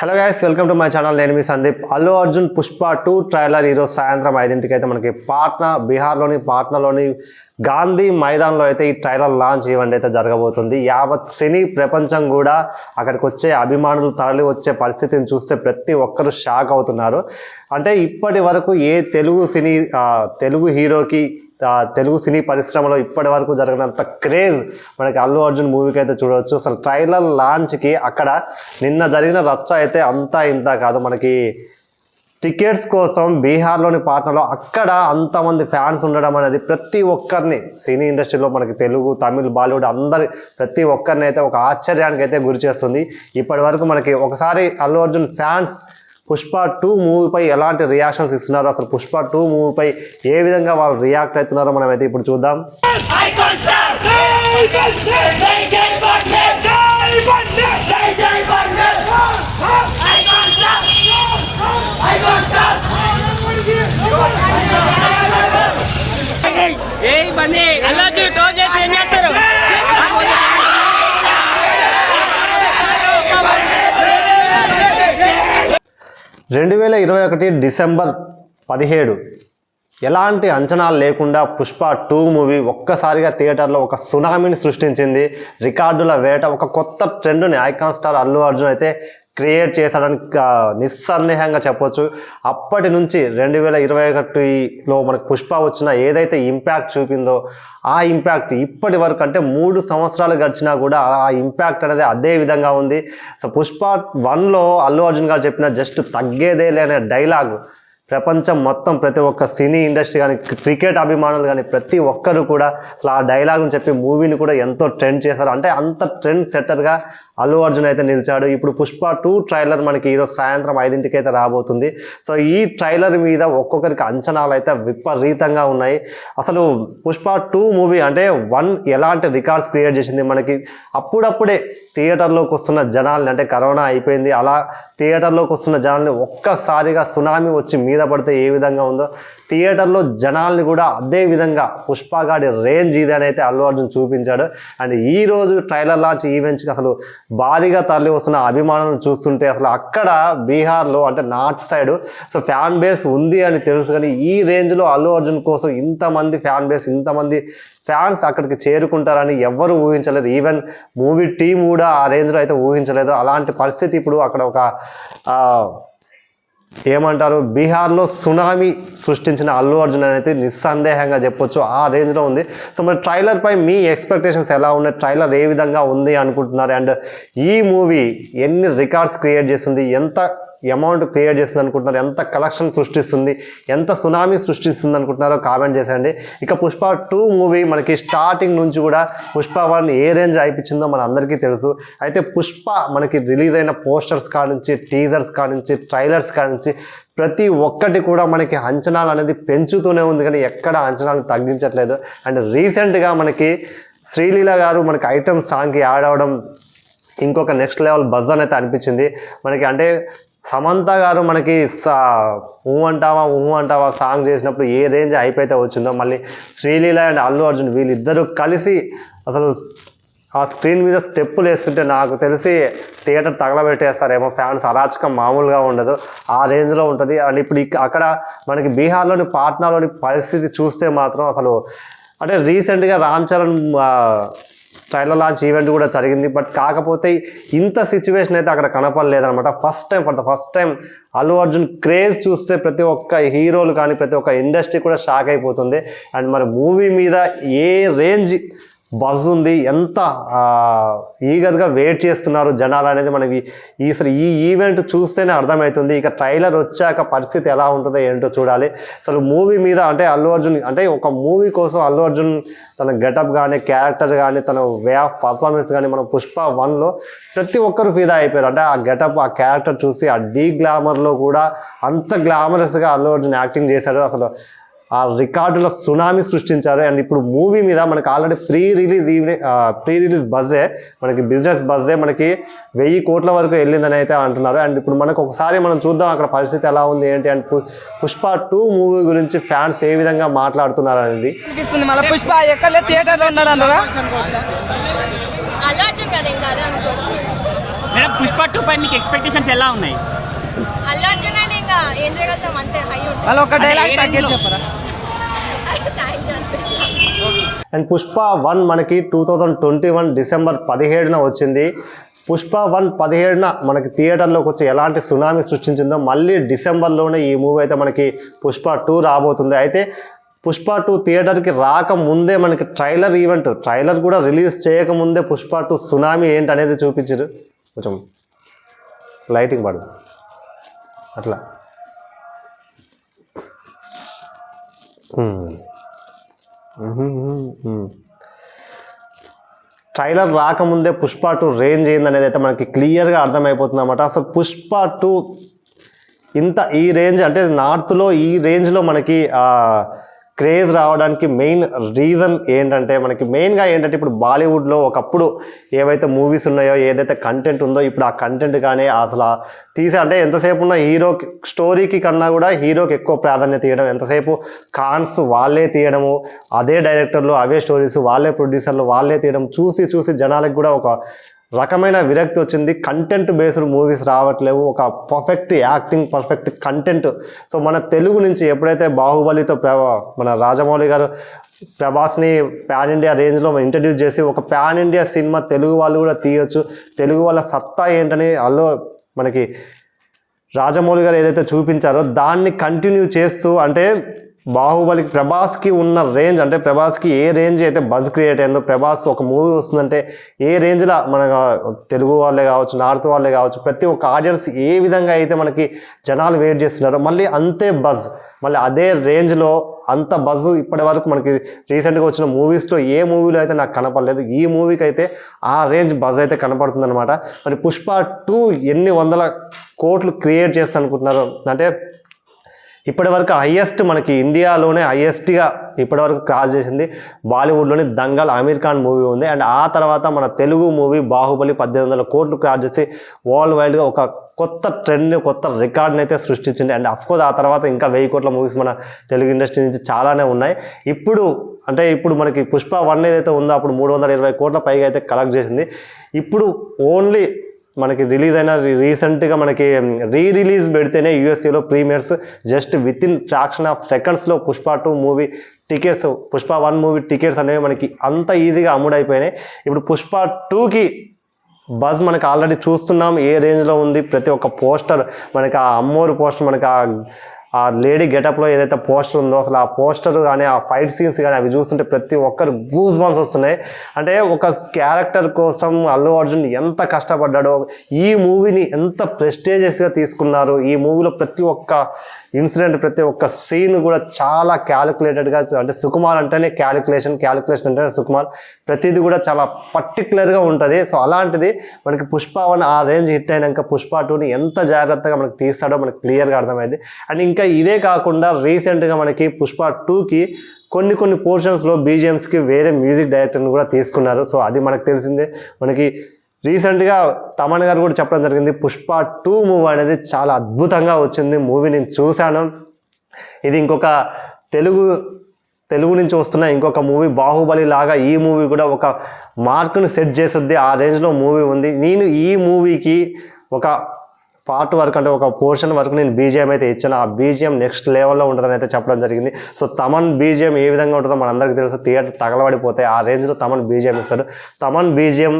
Hello guys welcome to my channel నేను మీ Sandeep. Allu Arjun Pushpa two trailer ఈరోజు సాయంత్రం ఐదింటికి అయితే మనకి పాట్నా బీహార్లోని పాట్నాలోని గాంధీ మైదాన్లో అయితే ఈ ట్రైలర్ లాంచ్ ఈవెంట్ అయితే జరగబోతుంది. యావత్ సినీ ప్రపంచం కూడా అక్కడికి వచ్చే అభిమానులు తరలి వచ్చే పరిస్థితిని చూస్తే ప్రతి ఒక్కరు షాక్ అవుతున్నారు. అంటే ఇప్పటి వరకు ఏ తెలుగు సినీ తెలుగు హీరోకి తెలుగు సినీ పరిశ్రమలో ఇప్పటి వరకు జరిగినంత క్రేజ్ మనకి అల్లు అర్జున్ మూవీకి అయితే చూడవచ్చు. అసలు ట్రైలర్ లాంచ్కి అక్కడ నిన్న జరిగిన రచ్చ అయితే అంతా ఇంత కాదు. మనకి టికెట్స్ కోసం బీహార్లోని పాట్నాలో అక్కడ అంతమంది ఫ్యాన్స్ ఉండడం అనేది ప్రతి ఒక్కరిని సినీ ఇండస్ట్రీలో మనకి తెలుగు తమిళ్ బాలీవుడ్ అందరి ప్రతి ఒక్కరిని అయితే ఒక ఆశ్చర్యానికి అయితే గురి చేస్తుంది. ఇప్పటి వరకు మనకి ఒకసారి అల్లు అర్జున్ ఫ్యాన్స్ పుష్ప టూ మూవీపై ఎలాంటి రియాక్షన్స్ ఇస్తున్నారు అసలు పుష్ప టూ మూవీపై ఏ విధంగా వాళ్ళు రియాక్ట్ అవుతున్నారో మనం అయితే ఇప్పుడు చూద్దాం రెండు వేల ఇరవై ఒకటి డిసెంబర్ పదిహేడు ఎలాంటి అంచనాలు లేకుండా పుష్ప టూ మూవీ ఒక్కసారిగా థియేటర్లో ఒక సునామీని సృష్టించింది. రికార్డుల వేట ఒక కొత్త ట్రెండ్ని ఐకాన్ స్టార్ అల్లు అర్జున్ అయితే క్రియేట్ చేశాడని నిస్సందేహంగా చెప్పొచ్చు. అప్పటి నుంచి రెండు వేల ఇరవై ఒకటిలో మనకు పుష్ప వచ్చిన ఏదైతే ఇంపాక్ట్ చూపిందో ఆ ఇంపాక్ట్ ఇప్పటి వరకు అంటే మూడు సంవత్సరాలు గడిచినా కూడా ఆ ఇంపాక్ట్ అనేది అదే విధంగా ఉంది. సో పుష్ప వన్లో అల్లు అర్జున్ గారు చెప్పిన జస్ట్ తగ్గేదే లేనే డైలాగ్. ప్రపంచం మొత్తం ప్రతి ఒక్క సినీ ఇండస్ట్రీ కానీ క్రికెట్ అభిమానులు కానీ ప్రతి ఒక్కరు కూడా అసలు ఆ డైలాగ్ని చెప్పి మూవీని కూడా ఎంతో ట్రెండ్ చేశారు. అంటే అంత ట్రెండ్ సెట్టర్గా అల్లు అర్జున్ అయితే నిలిచాడు. ఇప్పుడు పుష్ప టూ ట్రైలర్ మనకి ఈరోజు సాయంత్రం ఐదింటికి అయితే రాబోతుంది. సో ఈ ట్రైలర్ మీద ఒక్కొక్కరికి అంచనాలు అయితే విపరీతంగా ఉన్నాయి. అసలు పుష్ప టూ మూవీ అంటే వన్ ఎలాంటి రికార్డ్స్ క్రియేట్ చేసింది? మనకి అప్పుడప్పుడే థియేటర్లోకి వస్తున్న జనాల్ని అంటే కరోనా అయిపోయింది అలా థియేటర్లోకి వస్తున్న జనాల్ని ఒక్కసారిగా సునామీ వచ్చి మీద పడితే ఏ విధంగా ఉందో థియేటర్లో జనాల్ని కూడా అదే విధంగా పుష్పగాడి రేంజ్ ఇది అని అయితే అల్లు అర్జున్ చూపించాడు. అండ్ ఈ రోజు ట్రైలర్ లాంచ్ ఈవెంట్స్కి అసలు భారీగా తరలి వస్తున్న అభిమానులను చూస్తుంటే అసలు అక్కడ బీహార్లో అంటే north side so fan base ఉంది అని తెలుసు కానీ ఈ రేంజ్లో అల్లు అర్జున్ కోసం ఇంతమంది ఫ్యాన్ బేస్ ఇంతమంది ఫ్యాన్స్ అక్కడికి చేరుకుంటారని ఎవ్వరు ఊహించలేదు. ఈవెన్ మూవీ టీం కూడా ఆ రేంజ్లో అయితే ఊహించలేదు. అలాంటి పరిస్థితి ఇప్పుడు అక్కడ ఒక ఏమంటారు? బీహార్లో సునామీ సృష్టించిన అల్లు అర్జున్ అనేది నిస్సందేహంగా చెప్పొచ్చు. ఆ రేంజ్లో ఉంది. సో మరి ట్రైలర్పై మీ ఎక్స్పెక్టేషన్స్ ఎలా ఉన్నాయి? ట్రైలర్ ఏ విధంగా ఉంది అనుకుంటున్నారు? అండ్ ఈ మూవీ ఎన్ని రికార్డ్స్ క్రియేట్ చేస్తుంది ఎంత అమౌంట్ క్రియేట్ చేస్తుంది అనుకుంటున్నారు? ఎంత కలెక్షన్ సృష్టిస్తుంది? ఎంత సునామీ సృష్టిస్తుంది అనుకుంటున్నారో కామెంట్ చేసేయండి. ఇక పుష్ప టూ మూవీ మనకి స్టార్టింగ్ నుంచి కూడా పుష్ప వన్ ఏ రేంజ్ అయిపించిందో మన అందరికీ తెలుసు. అయితే పుష్ప మనకి రిలీజ్ అయిన పోస్టర్స్ కానించి టీజర్స్ కానించి ట్రైలర్స్ కానించి ప్రతి ఒక్కటి కూడా మనకి అంచనాలు అనేది పెంచుతూనే ఉంది కానీ ఎక్కడ అంచనాలు తగ్గించట్లేదు. అండ్ రీసెంట్గా మనకి శ్రీలీల గారు మనకి ఐటమ్ సాంగ్కి యాడ్ అవ్వడం ఇంకొక నెక్స్ట్ లెవెల్ బజ్ అనేది అయితే అనిపించింది. మనకి అంటే సమంత గారు మనకి సా ఊ అంటావా ఊ అంటావా సాంగ్ చేసినప్పుడు ఏ రేంజ్ అయిపోయితే వచ్చిందో మళ్ళీ శ్రీలీల అండ్ అల్లు అర్జున్ వీళ్ళిద్దరూ కలిసి అసలు ఆ స్క్రీన్ మీద స్టెప్పులు వేస్తుంటే నాకు తెలిసి థియేటర్ తగలబెట్టేస్తారేమో ఫ్యాన్స్ అరాచకం మామూలుగా ఉండదు ఆ రేంజ్లో ఉంటుంది. అండ్ ఇప్పుడు అక్కడ మనకి బీహార్లోని పాట్నాలోని పరిస్థితి చూస్తే మాత్రం అసలు అంటే రీసెంట్గా Ram Charan trailer launch event కూడా జరిగింది. బట్ కాకపోతే ఇంత సిచ్యువేషన్ అయితే అక్కడ కనపడలేదనమాట first time for the first time Allu Arjun craze చూస్తే ప్రతి ఒక్క హీరోలు కానీ ప్రతి ఒక్క ఇండస్ట్రీ కూడా షాక్ అయిపోతుంది. అండ్ మరి మూవీ మీద ఏ రేంజ్ బజ్ ఉంది. ఎంత ఈగర్గా వెయిట్ చేస్తున్నారు జనాలు అనేది మనకి ఈ అసలు ఈ ఈవెంట్ చూస్తేనే అర్థమవుతుంది ఇక ట్రైలర్ వచ్చాక పరిస్థితి ఎలా ఉంటుందో ఏంటో చూడాలి. అసలు మూవీ మీద అంటే అల్లు అర్జున్ అంటే ఒక మూవీ కోసం అల్లు అర్జున్ తన గెటప్ కానీ క్యారెక్టర్ కానీ తన వే ఆఫ్ పర్ఫార్మెన్స్ కానీ మనం పుష్ప వన్లో ప్రతి ఒక్కరు ఫిదా అయిపోయారు. అంటే ఆ గెటప్ ఆ క్యారెక్టర్ చూసి ఆ డీ గ్లామర్లో కూడా అంత గ్లామరస్గా అల్లు అర్జున్ యాక్టింగ్ చేశాడు. అసలు ఆ రికార్డుల సునామీ సృష్టించారు. అండ్ ఇప్పుడు మూవీ మీద మనకి already pre release evening pre release బజ్జే మనకి బిజినెస్ బజ్జే మనకి వెయ్యి కోట్ల వరకు వెళ్ళిందని అయితే అంటున్నారు. అండ్ ఇప్పుడు మనకు ఒకసారి మనం చూద్దాం అక్కడ పరిస్థితి ఎలా ఉంది ఏంటి? అండ్ పుష్ప టూ మూవీ గురించి ఫ్యాన్స్ ఏ విధంగా మాట్లాడుతున్నారు అనేది. పుష్ప ఎక్కడ పుష్ప టూ పై మీకు ఎక్స్పెక్టేషన్స్ ఎలా ఉన్నాయి? అల్లు అర్జున్ అని ఇంకా ఏం చేయగలుగుతాం అంతే హై ఉంటుంది ఒక డైలాగ్ తగ్గేది చెప్పరా. అండ్ పుష్ప వన్ మనకి two thousand twenty one December పదిహేడున వచ్చింది. పుష్ప వన్ పదిహేడున మనకి థియేటర్లోకి వచ్చి ఎలాంటి సునామీ సృష్టించిందో మళ్ళీ డిసెంబర్లోనే ఈ మూవీ అయితే మనకి పుష్ప టూ రాబోతుంది. అయితే పుష్ప టూ థియేటర్కి రాకముందే మనకి ట్రైలర్ ఈవెంట్ ట్రైలర్ కూడా రిలీజ్ చేయకముందే పుష్ప టూ సునామీ ఏంటి అనేది చూపించారు కొంచెం లైటింగ్ పడదు. అట్లా. ట్రైలర్ రాకముందే పుష్ప టూ రేంజ్ ఏందనేది అయితే మనకి క్లియర్గా అర్థమైపోతుంది అనమాట అసలు పుష్ప టూ ఇంత ఈ రేంజ్ అంటే నార్త్లో ఈ రేంజ్లో మనకి క్రేజ్ రావడానికి మెయిన్ రీజన్ ఏంటంటే మనకి మెయిన్గా ఏంటంటే ఇప్పుడు బాలీవుడ్లో ఒకప్పుడు ఏవైతే మూవీస్ ఉన్నాయో ఏదైతే కంటెంట్ ఉందో ఇప్పుడు ఆ కంటెంట్ కానీ అసలు తీసే అంటే ఎంతసేపు ఉన్న హీరో స్టోరీకి కన్నా కూడా హీరోకి ఎక్కువ ప్రాధాన్యత ఇవ్వడం ఎంతసేపు కాన్స్ వాళ్ళే తీయడము అదే డైరెక్టర్లు అవే స్టోరీస్ వాళ్ళే ప్రొడ్యూసర్లు వాళ్ళే తీయడం చూసి చూసి జనాలకు కూడా ఒక రకమైన విరక్తి వచ్చింది. కంటెంట్ బేస్డ్ మూవీస్ రావట్లేవు. ఒక perfect acting perfect content so మన తెలుగు నుంచి ఎప్పుడైతే బాహుబలితో ప్రభా మన రాజమౌళి గారు ప్రభాస్ని ప్యాన్ ఇండియా రేంజ్లో ఇంట్రడ్యూస్ చేసి ఒక ప్యాన్ ఇండియా సినిమా తెలుగు వాళ్ళు కూడా తీయొచ్చు. తెలుగు వాళ్ళ సత్తా ఏంటని అల్లో మనకి రాజమౌళి గారు ఏదైతే చూపించారో దాన్ని కంటిన్యూ చేస్తూ అంటే బాహుబలికి ప్రభాస్కి ఉన్న రేంజ్ అంటే ప్రభాస్కి ఏ రేంజ్ అయితే బజ్ క్రియేట్ అయిందో ప్రభాస్ ఒక మూవీ వస్తుందంటే ఏ రేంజ్లో మన తెలుగు వాళ్ళే కావచ్చు నార్త్ వాళ్ళే కావచ్చు ప్రతి ఒక్క ఆడియన్స్ ఏ విధంగా అయితే మనకి జనాలు వెయిట్ చేస్తున్నారో మళ్ళీ అంతే బజ్. మళ్ళీ అదే రేంజ్లో అంత బజ్ ఇప్పటి వరకు మనకి రీసెంట్గా వచ్చిన మూవీస్లో ఏ మూవీలో అయితే నాకు కనపడలేదు ఈ మూవీకి అయితే ఆ రేంజ్ బజ్ అయితే కనపడుతుందన్నమాట. మరి పుష్ప టూ ఎన్ని వందల కోట్లు క్రియేట్ చేస్తా అనుకుంటున్నారు అంటే ఇప్పటివరకు హయ్యెస్ట్ మనకి ఇండియాలోనే హయ్యెస్ట్గా ఇప్పటివరకు క్రాస్ చేసింది. బాలీవుడ్లోని దంగల్ అమీర్ ఖాన్ మూవీ ఉంది. అండ్ ఆ తర్వాత మన తెలుగు మూవీ బాహుబలి పద్దెనిమిది వందల కోట్లు క్రాస్ చేసి వరల్డ్ వైడ్గా ఒక కొత్త ట్రెండ్ని కొత్త రికార్డ్ని అయితే సృష్టించింది. అండ్ అఫ్కోర్స్ ఆ తర్వాత ఇంకా వెయ్యి కోట్ల మూవీస్ మన తెలుగు ఇండస్ట్రీ నుంచి చాలానే ఉన్నాయి. ఇప్పుడు అంటే ఇప్పుడు మనకి పుష్ప వన్ ఏదైతే ఉందో అప్పుడు మూడు వందల ఇరవై కోట్ల పైగా అయితే కలెక్ట్ చేసింది. ఇప్పుడు ఓన్లీ మనకి రిలీజ్ అయిన రీసెంట్గా మనకి రీ రిలీజ్ పెడితేనే యూఎస్ఏలో premieres just with in fraction of సెకండ్స్లో Pushpa two movie tickets Pushpa one movie tickets అనేవి మనకి అంత ఈజీగా అమ్ముడైపోయినాయి. ఇప్పుడు పుష్ప టూకి బజ్ మనకు ఆల్రెడీ చూస్తున్నాం ఏ రేంజ్లో ఉంది ప్రతి ఒక్క పోస్టర్ మనకి ఆ అమ్మోరు పోస్టర్ మనకి ఆ ఆ లేడీ గెటప్లో ఏదైతే పోస్టర్ ఉందో అసలు ఆ పోస్టర్ కానీ ఆ ఫైట్ సీన్స్ కానీ అవి చూస్తుంటే ప్రతి ఒక్కరు గూస్ బంప్స్ వస్తున్నాయి. అంటే ఒక క్యారెక్టర్ కోసం అల్లు అర్జున్ ఎంత కష్టపడ్డాడో ఈ మూవీని ఎంత ప్రెస్టేజియస్గా తీసుకున్నారు ఈ మూవీలో ప్రతి ఒక్క ఇన్సిడెంట్ ప్రతి ఒక్క సీన్ కూడా చాలా క్యాలిక్యులేటెడ్గా అంటే సుకుమార్ అంటేనే క్యాలిక్యులేషన్ క్యాలిక్యులేషన్ అంటేనే సుకుమార్. ప్రతిదీ కూడా చాలా పర్టికులర్గా ఉంటుంది. సో అలాంటిది మనకి పుష్ప వన్ ఆ రేంజ్ హిట్ అయినాక పుష్ప టూని ఎంత జాగ్రత్తగా మనకి తీస్తాడో మనకి క్లియర్గా అర్థమైంది. అండ్ ఇంకా ఇంకా ఇదే కాకుండా రీసెంట్గా మనకి పుష్ప టూకి కొన్ని కొన్ని పోర్షన్స్లో బీజిఎమ్స్కి వేరే మ్యూజిక్ డైరెక్టర్ని కూడా తీసుకున్నారు. సో అది మనకు తెలిసిందే. మనకి రీసెంట్గా తమన్ గారు కూడా చెప్పడం జరిగింది పుష్ప టూ మూవీ అనేది చాలా అద్భుతంగా వచ్చింది. మూవీ నేను చూశాను. ఇది ఇంకొక తెలుగు తెలుగు నుంచి వస్తున్న ఇంకొక మూవీ. బాహుబలి లాగా ఈ మూవీ కూడా ఒక మార్కును సెట్ చేస్తుంది ఆ రేంజ్లో మూవీ ఉంది. నేను ఈ మూవీకి ఒక పార్ట్ వర్క్ అంటే ఒక పోర్షన్ వరకు నేను బీజిఎం అయితే ఇచ్చాను. ఆ బీజిఎం నెక్స్ట్ లెవెల్లో ఉంటుందని అయితే చెప్పడం జరిగింది. సో తమన్ బీజిఎం ఏ విధంగా ఉంటుందో మనందరికీ తెలుసు. థియేటర్ తగలబడిపోతాయి ఆ రేంజ్లో తమన్ బీజిఎం ఇస్తారు. తమన్ బీజిఎం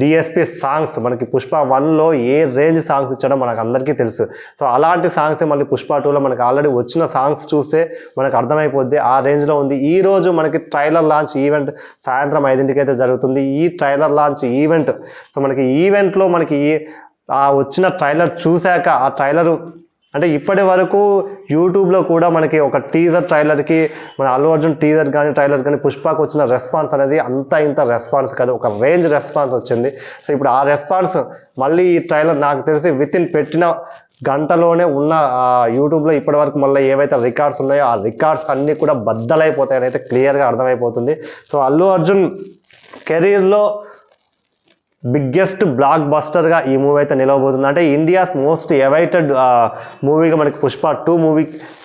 డిఎస్పి సాంగ్స్ మనకి పుష్ప వన్లో ఏ రేంజ్ సాంగ్స్ ఇచ్చాడో మనకు అందరికీ తెలుసు. సో అలాంటి సాంగ్స్ మళ్ళీ పుష్ప టూలో మనకి ఆల్రెడీ వచ్చిన సాంగ్స్ చూస్తే మనకు అర్థమైపోద్ది. ఆ రేంజ్లో ఉంది. ఈ రోజు మనకి ట్రైలర్ లాంచ్ ఈవెంట్ సాయంత్రం ఐదింటికి అయితే జరుగుతుంది. ఈ ట్రైలర్ లాంచ్ ఈవెంట్ సో మనకి ఈవెంట్లో మనకి ఈ ఆ వచ్చిన ట్రైలర్ చూశాక ఆ ట్రైలర్ అంటే ఇప్పటి వరకు యూట్యూబ్లో కూడా మనకి ఒక టీజర్ ట్రైలర్కి మన అల్లు అర్జున్ టీజర్ కానీ ట్రైలర్ కానీ పుష్పకు వచ్చిన రెస్పాన్స్ అనేది అంత ఇంత రెస్పాన్స్ కాదు. ఒక రేంజ్ రెస్పాన్స్ వచ్చింది. సో ఇప్పుడు ఆ రెస్పాన్స్ మళ్ళీ ఈ ట్రైలర్ నాకు తెలిసి విత్ ఇన్ పెట్టిన గంటలోనే ఉన్న ఆ యూట్యూబ్లో ఇప్పటి వరకు మళ్ళీ ఏవైతే రికార్డ్స్ ఉన్నాయో ఆ రికార్డ్స్ అన్నీ కూడా బద్దలైపోతాయని అయితే క్లియర్గా అర్థమైపోతుంది. సో అల్లు అర్జున్ కెరీర్లో బిగ్గెస్ట్ బ్లాక్ బస్టర్గా ఈ మూవీ అయితే నిలవబోతుంది. అంటే ఇండియాస్ మోస్ట్ ఎవైటెడ్ మూవీగా మనకి పుష్ప టూ మూవీ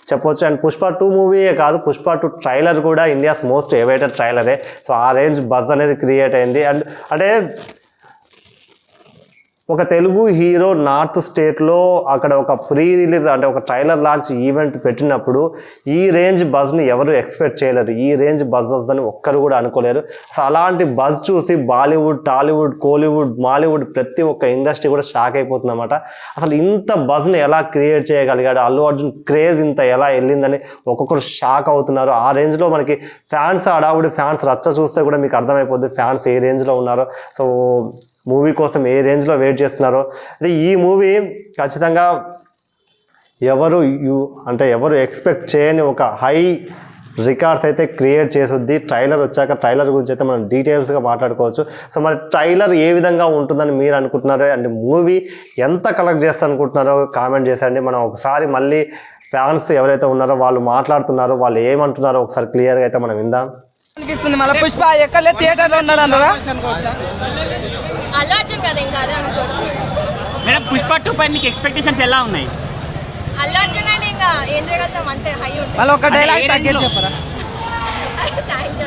చెప్పొచ్చు. అండ్ పుష్ప టూ మూవీయే కాదు పుష్ప టూ ట్రైలర్ కూడా ఇండియాస్ మోస్ట్ ఎవైటెడ్ ట్రైలరే సో ఆ రేంజ్ బజ్ అనేది క్రియేట్ అయింది. అండ్ అంటే ఒక తెలుగు హీరో నార్త్ స్టేట్లో అక్కడ ఒక ప్రీ రిలీజ్ అంటే ఒక ట్రైలర్ లాంచ్ ఈవెంట్ పెట్టినప్పుడు ఈ రేంజ్ బజ్ని ఎవరు ఎక్స్పెక్ట్ చేయలేరు. ఈ రేంజ్ బజ్ వస్తుందని ఒక్కరు కూడా అనుకోలేరు. అసలు అలాంటి బజ్ చూసి బాలీవుడ్ టాలీవుడ్ కోలీవుడ్ మాలీవుడ్ ప్రతి ఒక్క ఇండస్ట్రీ కూడా షాక్ అయిపోతుంది అనమాట అసలు ఇంత బజ్ని ఎలా క్రియేట్ చేయగలిగాడు? అల్లు అర్జున్ క్రేజ్ ఇంత ఎలా వెళ్ళిందని ఒక్కొక్కరు షాక్ అవుతున్నారు. ఆ రేంజ్లో మనకి ఫ్యాన్స్ అడావుడి ఫ్యాన్స్ రచ్చ చూస్తే కూడా మీకు అర్థమైపోద్ది ఫ్యాన్స్ ఏ రేంజ్లో ఉన్నారో. సో మూవీ కోసం ఏ రేంజ్లో వెయిట్ చేస్తున్నారో. అంటే ఈ మూవీ ఖచ్చితంగా ఎవరు యు అంటే ఎవరు ఎక్స్పెక్ట్ చేయని ఒక హై రికార్డ్స్ అయితే క్రియేట్ చేస్తుంది ట్రైలర్ వచ్చాక ట్రైలర్ గురించి అయితే మనం డీటెయిల్స్గా మాట్లాడుకోవచ్చు. సో మరి ట్రైలర్ ఏ విధంగా ఉంటుందని మీరు అనుకుంటున్నారో అండ్ మూవీ ఎంత కలెక్ట్ చేస్తా అనుకుంటున్నారో కామెంట్ చేసండి మనం ఒకసారి మళ్ళీ ఫ్యాన్స్ ఎవరైతే ఉన్నారో వాళ్ళు మాట్లాడుతున్నారో వాళ్ళు ఏమంటున్నారో ఒకసారి క్లియర్గా అయితే మనం విందాం. అనిపిస్తుంది మళ్ళీ పుష్ప ఎక్కడ థియేటర్లో ఉన్నాడు కదా ఇంకా అదే అనుకోవచ్చు. మేడం పుష్ప టూ పై మీకు ఎక్స్పెక్టేషన్స్ ఎలా ఉన్నాయి? అల్లు అర్జున్ అంటే ఇంకా ఏం చేయగలుగుతాం అంతే హై ఉంటుంది ఒక డైలాగ్ తగ్గేది? చెప్పరా?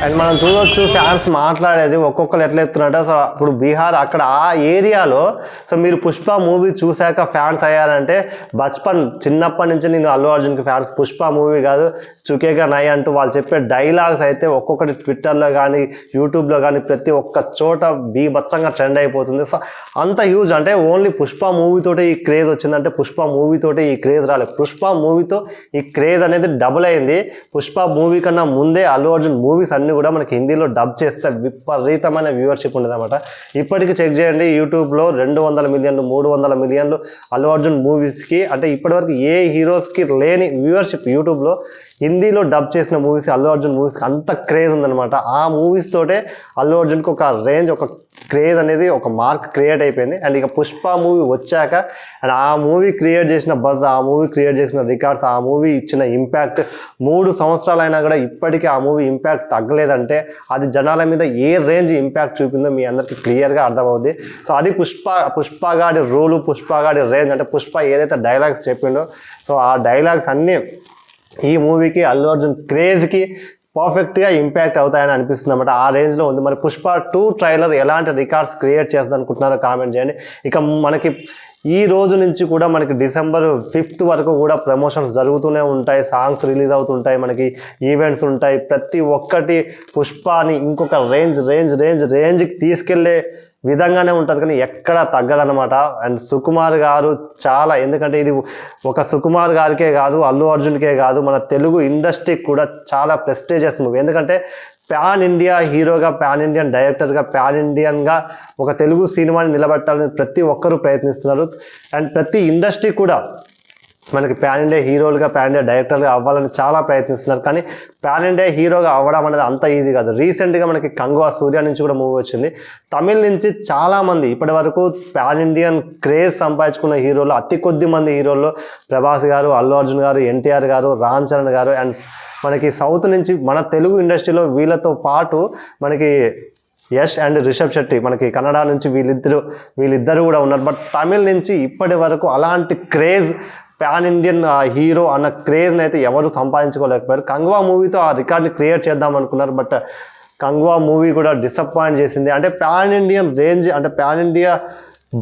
అండ్ మనం చూడొచ్చు ఫ్యాన్స్ మాట్లాడేది ఒక్కొక్కరు ఎట్లా ఎత్తున్నారంటే సో ఇప్పుడు బీహార్ అక్కడ ఆ ఏరియాలో సో మీరు పుష్ప మూవీ చూశాక ఫ్యాన్స్ అయ్యారంటే బచ్పన్ చిన్నప్పటి నుంచి నేను అల్లు అర్జున్కి ఫ్యాన్స్ పుష్ప మూవీ కాదు చుకేగా నై అంటూ వాళ్ళు చెప్పే డైలాగ్స్ అయితే ఒక్కొక్కటి ట్విట్టర్లో కానీ యూట్యూబ్లో కానీ ప్రతి ఒక్క చోట బీభత్సంగా ట్రెండ్ అయిపోతుంది. సో అంత హ్యూజ్ అంటే ఓన్లీ పుష్ప మూవీతోటే ఈ క్రేజ్ వచ్చిందంటే పుష్ప మూవీతోటే ఈ క్రేజ్ రాలేదు. పుష్ప మూవీతో ఈ క్రేజ్ అనేది డబుల్ అయింది. పుష్ప మూవీ కన్నా ముందే అల్లు అర్జున్ మూవీస్ అన్ని కూడా మనకి హిందీలో డబ్ చేస్తే విపరీతమైన వ్యూవర్షిప్ ఉండదన్నమాట. ఇప్పటికి చెక్ చేయండి యూట్యూబ్లో రెండు వందల మిలియన్లు మూడు వందల మిలియన్లు అల్లు అర్జున్ మూవీస్కి అంటే ఇప్పటివరకు ఏ హీరోస్కి లేని వ్యూవర్షిప్ యూట్యూబ్లో హిందీలో డబ్ చేసిన మూవీస్ అల్లు అర్జున్ మూవీస్కి అంత క్రేజ్ ఉందనమాట ఆ మూవీస్ తోటే అల్లు అర్జున్కి ఒక రేంజ్ ఒక క్రేజ్ అనేది ఒక మార్క్ క్రియేట్ అయిపోయింది. అండ్ ఇక పుష్ప మూవీ వచ్చాక అండ్ ఆ మూవీ క్రియేట్ చేసిన బజ్ ఆ మూవీ క్రియేట్ చేసిన రికార్డ్స్ ఆ మూవీ ఇచ్చిన ఇంపాక్ట్ మూడు సంవత్సరాలైనా కూడా ఇప్పటికీ ఆ మూవీ ఇంపాక్ట్ తగ్గలేదంటే అది జనాల మీద ఏ రేంజ్ ఇంపాక్ట్ చూపిందో మీ అందరికీ క్లియర్గా అర్థమవుద్ది. సో అది పుష్ప పుష్పగాడి రూలు పుష్పగాడి రేంజ్ అంటే పుష్ప ఏదైతే డైలాగ్స్ చెప్పిండో సో ఆ డైలాగ్స్ అన్నీ ఈ మూవీకి అల్లు అర్జున్ క్రేజ్కి పర్ఫెక్ట్గా ఇంపాక్ట్ అవుతాయని అనిపిస్తుంది అనమాట ఆ రేంజ్లో ఉంది. మరి పుష్ప టూ ట్రైలర్ ఎలాంటి రికార్డ్స్ క్రియేట్ చేస్తుంది అనుకుంటున్నారో కామెంట్ చేయండి. ఇక మనకి ఈ రోజు నుంచి కూడా మనకి డిసెంబర్ ఫిఫ్త్ వరకు కూడా ప్రమోషన్స్ జరుగుతూనే ఉంటాయి. సాంగ్స్ రిలీజ్ అవుతుంటాయి. మనకి ఈవెంట్స్ ఉంటాయి. ప్రతి ఒక్కటి పుష్పాని ఇంకొక రేంజ్ రేంజ్ రేంజ్ రేంజ్కి తీసుకెళ్ళే విధంగానే ఉంటుంది కానీ ఎక్కడ తగ్గదనమాట అండ్ సుకుమార్ గారు చాలా ఎందుకంటే ఇది ఒక సుకుమార్ గారికే కాదు అల్లు అర్జున్కే కాదు మన తెలుగు ఇండస్ట్రీకి కూడా చాలా ప్రెస్టేజియస్ మూవీ. ఎందుకంటే ప్యాన్ ఇండియా హీరోగా ప్యాన్ ఇండియన్ డైరెక్టర్గా ప్యాన్ ఇండియన్గా ఒక తెలుగు సినిమాని నిలబెట్టాలని ప్రతి ఒక్కరూ ప్రయత్నిస్తున్నారు. అండ్ ప్రతి ఇండస్ట్రీ కూడా మనకి ప్యాన్ ఇండియా హీరోలుగా ప్యాన్ ఇండియా డైరెక్టర్గా అవ్వాలని చాలా ప్రయత్నిస్తున్నారు. కానీ ప్యాన్ ఇండియా హీరోగా అవ్వడం అనేది అంత ఈజీ కాదు. రీసెంట్గా మనకి కంగువా సూర్య నుంచి కూడా మూవీ వచ్చింది. తమిళ్ నుంచి చాలామంది ఇప్పటి వరకు ప్యాన్ ఇండియన్ క్రేజ్ సంపాదించుకున్న హీరోలు అతి కొద్ది మంది హీరోల్లో ప్రభాస్ గారు అల్లు అర్జున్ గారు ఎన్టీఆర్ గారు రామ్ చరణ్ గారు అండ్ మనకి సౌత్ నుంచి మన తెలుగు ఇండస్ట్రీలో వీళ్ళతో పాటు మనకి యష్ అండ్ రిషబ్ శెట్టి మనకి కన్నడ నుంచి వీళ్ళిద్దరు వీళ్ళిద్దరు కూడా ఉన్నారు. బట్ తమిళ్ నుంచి ఇప్పటి వరకు అలాంటి క్రేజ్ ప్యాన్ ఇండియన్ హీరో అన్న క్రేజ్ని అయితే ఎవరు సంపాదించుకోలేకపోయారు. కంగువా మూవీతో ఆ రికార్డ్ని క్రియేట్ చేద్దాం అనుకున్నారు బట్ కంగువా మూవీ కూడా డిసప్పాయింట్ చేసింది. అంటే ప్యాన్ ఇండియన్ రేంజ్ అంటే ప్యాన్ ఇండియా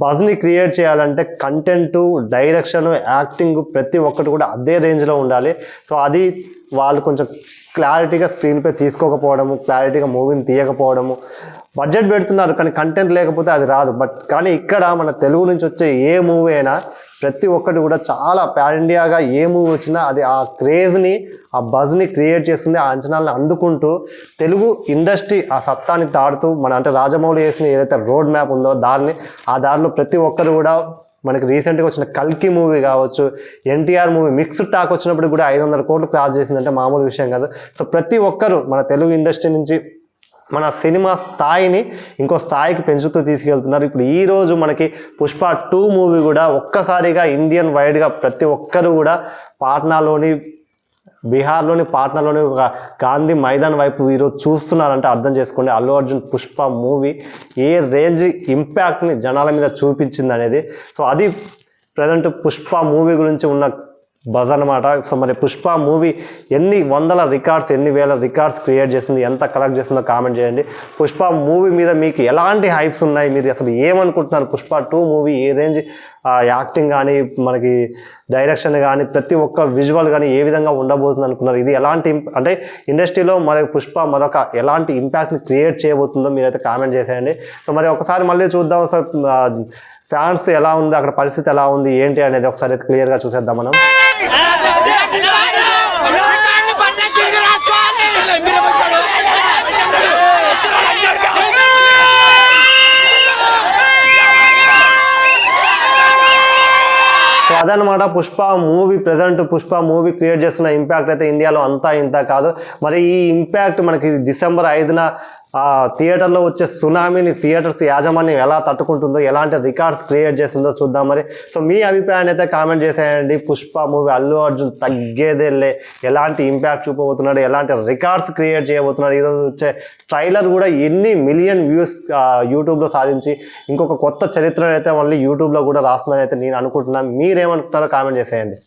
బజ్ని క్రియేట్ చేయాలంటే కంటెంట్ డైరెక్షన్ యాక్టింగ్ ప్రతి ఒక్కటి కూడా అదే రేంజ్లో ఉండాలి. సో అది వాళ్ళు కొంచెం క్లారిటీగా స్క్రీన్పై తీసుకోకపోవడము క్లారిటీగా మూవీని తీయకపోవడము. బడ్జెట్ పెడుతున్నారు కానీ కంటెంట్ లేకపోతే అది రాదు. బట్ కానీ ఇక్కడ మన తెలుగు నుంచి వచ్చే ఏ మూవీ అయినా ప్రతి ఒక్కటి కూడా చాలా ప్యాన్ ఇండియాగా ఏ మూవీ వచ్చినా అది ఆ క్రేజ్ని ఆ బజ్ని క్రియేట్ చేస్తుంది ఆ అంచనాలను అందుకుంటూ తెలుగు ఇండస్ట్రీ ఆ సత్తాని తాడుతూ మన అంటే రాజమౌళి వేసిన ఏదైతే రోడ్ మ్యాప్ ఉందో దారిని ఆ దారిలో ప్రతి ఒక్కరు కూడా మనకి రీసెంట్గా వచ్చిన కల్కి మూవీ కావచ్చు ఎన్టీఆర్ మూవీ మిక్స్డ్ టాక్ వచ్చినప్పుడు కూడా ఐదు వందల కోట్లు క్రాస్ చేసిందంటే మామూలు విషయం కాదు. సో ప్రతి ఒక్కరు మన తెలుగు ఇండస్ట్రీ నుంచి మన సినిమా స్థాయిని ఇంకో స్థాయికి పెంచుతూ తీసుకెళ్తున్నారు. ఇప్పుడు ఈరోజు మనకి పుష్ప టూ మూవీ కూడా ఒక్కసారిగా ఇండియన్ వైడ్గా ప్రతి ఒక్కరు కూడా పాట్నాలోని బీహార్లోని పాట్నాలోని ఒక గాంధీ మైదాన్ వైపు ఈరోజు చూస్తున్నారంటే అర్థం చేసుకోండి. అల్లు అర్జున్ పుష్ప మూవీ ఏ రేంజ్ ఇంపాక్ట్ని జనాల మీద చూపించింది అనేది సో అది ప్రజెంట్ పుష్ప మూవీ గురించి ఉన్న బజ్ అనమాట సో మరి పుష్ప మూవీ ఎన్ని వందల రికార్డ్స్ ఎన్ని వేల రికార్డ్స్ క్రియేట్ చేసింది ఎంత కలెక్ట్ చేసిందో కామెంట్ చేయండి. పుష్ప మూవీ మీద మీకు ఎలాంటి హైప్స్ ఉన్నాయి? మీరు అసలు ఏమనుకుంటున్నారు? పుష్ప టూ మూవీ ఏ రేంజ్? యాక్టింగ్ కానీ మనకి డైరెక్షన్ కానీ ప్రతి ఒక్క విజువల్ కానీ ఏ విధంగా ఉండబోతుంది అనుకున్నారు? ఇది ఎలాంటి అంటే ఇండస్ట్రీలో మరి పుష్ప మరొక ఎలాంటి ఇంపాక్ట్ని క్రియేట్ చేయబోతుందో మీరైతే కామెంట్ చేసేయండి. సో మరి ఒకసారి మళ్ళీ చూద్దాం సార్. ఫ్యాన్స్ ఎలా ఉంది అక్కడ పరిస్థితి ఎలా ఉంది ఏంటి అనేది ఒకసారి అయితే క్లియర్గా చూసేద్దాం మనం. సో అదనమాట Pushpa movie present Pushpa movie create చేస్తున్న ఇంపాక్ట్ అయితే ఇండియాలో అంతా ఇంత కాదు. మరి ఈ ఇంపాక్ట్ మనకి డిసెంబర్ ఐదున ఆ థియేటర్లో వచ్చే సునామీని థియేటర్స్ యాజమాన్యం ఎలా తట్టుకుంటుందో ఎలాంటి రికార్డ్స్ క్రియేట్ చేస్తుందో చూద్దాం మరి. సో మీ అభిప్రాయాన్ని అయితే కామెంట్ చేసేయండి. పుష్ప మూవీ అల్లు అర్జున్ తగ్గేదేలే. ఎలాంటి ఇంపాక్ట్ చూపబోతున్నాడు ఎలాంటి రికార్డ్స్ క్రియేట్ చేయబోతున్నాడు. ఈరోజు వచ్చే ట్రైలర్ కూడా ఎన్ని మిలియన్ వ్యూస్ యూట్యూబ్లో సాధించి ఇంకొక కొత్త చరిత్ర అయితే మళ్ళీ యూట్యూబ్లో కూడా రాస్తుందని అయితే నేను అనుకుంటున్నాను. మీరేమనుకుంటారో కామెంట్ చేసేయండి.